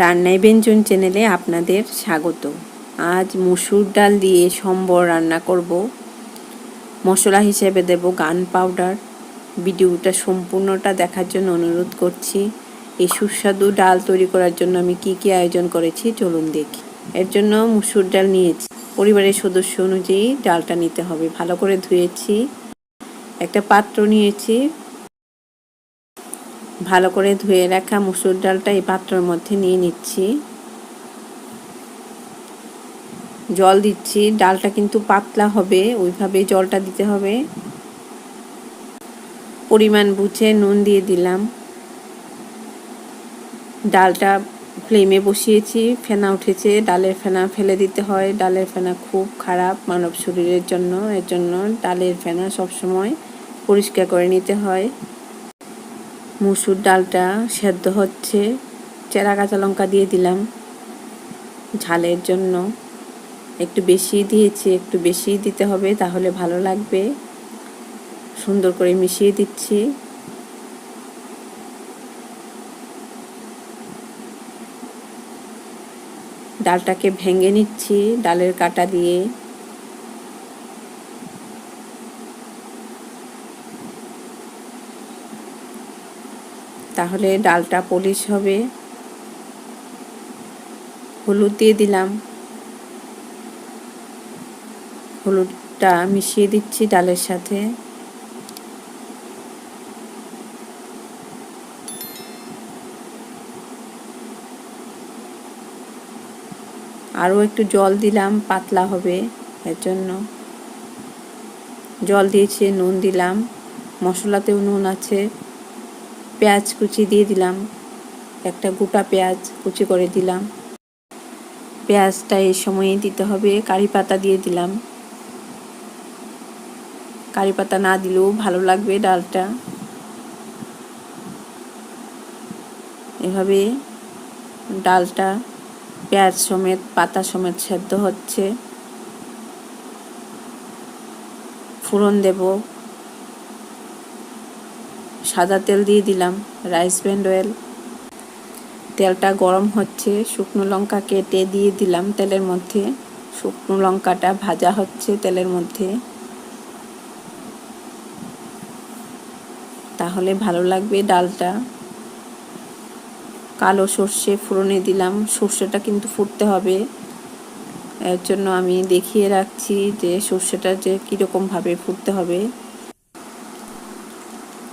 রান্নায় ব্যঞ্জন চ্যানেলে আপনাদের স্বাগত। আজ মুসুর ডাল দিয়ে সম্বর রান্না করব। মশলা হিসেবে দেব গান পাউডার। ভিডিওটা সম্পূর্ণটা দেখার জন্য অনুরোধ করছি। এই সুস্বাদু ডাল তৈরি করার জন্য আমি কি কি আয়োজন করেছি চলুন দেখি। এর জন্য মুসুর ডাল নিয়েছি। পরিবারের সদস্য অনুযায়ী ডালটা নিতে হবে। ভালো করে ধুয়েছি। একটা পাত্র নিয়েছি। ভালো করে ধুয়ে রাখা মুসুর ডালটা এই পাত্রের মধ্যে নিয়ে নিচ্ছি। জল দিচ্ছি, ডালটা কিন্তু পাতলা হবে, ওইভাবে জলটা দিতে হবে। পরিমাণ বুঝে নুন দিয়ে দিলাম। ডালটা ফ্লেমে বসিয়েছি, ফেনা উঠেছে, ডালের ফেনা ফেলে দিতে হয়। ডালের ফেনা খুব খারাপ মানব শরীরের জন্য, এর জন্য ডালের ফেনা সবসময় পরিষ্কার করে নিতে হয়। মুসুর ডালটা সেদ্ধ হচ্ছে, চেরা কাঁচা লঙ্কা দিয়ে দিলাম। ঝালের জন্য একটু বেশি দিয়েছি, একটু বেশি দিতে হবে তাহলে ভালো লাগবে। সুন্দর করে মিশিয়ে দিচ্ছি। ডালটাকে ভেঙে নিচ্ছি, ডালের কাটা দিয়ে। তাহলে ডালটা পলিশ হবে। হলুদ দিয়ে দিলাম। হলুদটা মিশিয়ে দিচ্ছি ডালের সাথে। আরও একটু জল দিলাম, পাতলা হবে এর জন্য। জল দিয়েছি, নুন দিলাম। মশলাতেও নুন আছে। পেঁয়াজ কুচি দিয়ে দিলাম। একটা গোটা পেঁয়াজ কুচি করে দিলাম। পেঁয়াজটা এই সময়ে দিতে হবে, কারি পাতা দিয়ে দিলাম। কারি পাতা না দিলেও ভালো লাগবে ডালটা। এভাবে ডালটা পেঁয়াজ সমেত, পাতা সমেত সেদ্ধ হচ্ছে। ফোড়ন দেব। সাদা তেল দিয়ে দিলাম রাইস ব্যান্ড অয়েল তেলটা গরম হচ্ছে, শুকনো লঙ্কা কেটে দিয়ে দিলাম তেলের মধ্যে। শুকনো লঙ্কাটা ভাজা হচ্ছে তেলের মধ্যে। তাহলে ভালো লাগবে ডালটা। কালো সর্ষে ফোড়নে দিলাম, সর্ষেটা কিন্তু ফুটতে হবে। এর জন্য আমি দেখিয়ে রাখছি যে সর্ষেটা যে কীরকমভাবে ফুটতে হবে।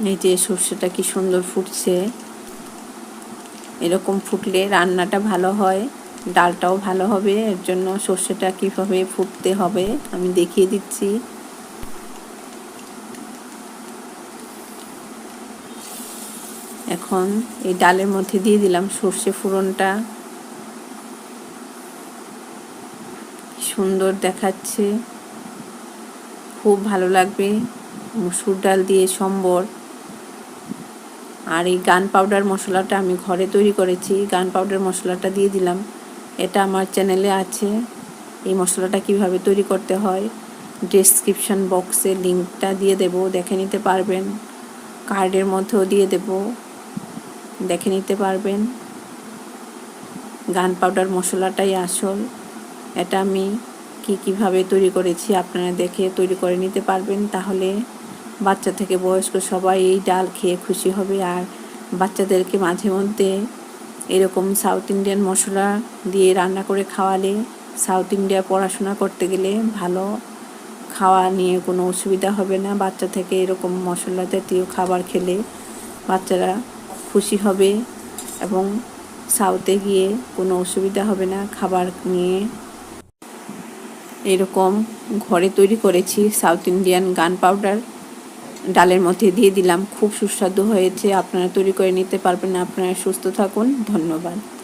এই যে সর্ষেটা কি সুন্দর ফুটছে। এরকম ফুটলে রান্নাটা ভালো হয়, ডালটাও ভালো হবে, এর জন্য সর্ষেটা কীভাবে ফুটতে হবে আমি দেখিয়ে দিচ্ছি। এখন এই ডালের মধ্যে দিয়ে দিলাম সর্ষে ফোড়নটা। সুন্দর দেখাচ্ছে। খুব ভালো লাগবে, মুসুর ডাল দিয়ে সম্বর। আর এই গান পাউডার মশলাটা আমি ঘরে তৈরি করেছি। গান পাউডার মশলাটা দিয়ে দিলাম। এটা আমার চ্যানেলে আছে। এই মশলাটা কীভাবে তৈরি করতে হয় ডেসক্রিপশন বক্সে লিঙ্কটা দিয়ে দেব, দেখে নিতে পারবেন। কার্ডের মধ্যেও দিয়ে দেব, দেখে নিতে পারবেন। গান পাউডার মশলাটাই আসল। এটা আমি কি কীভাবে তৈরি করেছি আপনারা দেখে তৈরি করে নিতে পারবেন। তাহলে বাচ্চা থেকে বয়স্ক সবাই এই ডাল খেয়ে খুশি হবে। আর বাচ্চাদেরকে মাঝে মধ্যে এরকম সাউথ ইন্ডিয়ান মশলা দিয়ে রান্না করে খাওয়ালে সাউথ ইন্ডিয়া পড়াশোনা করতে গেলে ভালো খাওয়া নিয়ে কোনো অসুবিধা হবে না। বাচ্চা থেকে এরকম মশলা জাতীয় খাবার খেলে বাচ্চারা খুশি হবে এবং সাউথে গিয়ে কোনো অসুবিধা হবে না। খাবার নিয়ে এরকম ঘরে তৈরি করেছি সাউথ ইন্ডিয়ান গান পাউডার। ডালের মধ্যে দিয়ে দিলাম। খুব সুস্বাদু হয়েছে। আপনারা তৈরি করে নিতে পারবেন আপনারা সুস্থ থাকুন। ধন্যবাদ।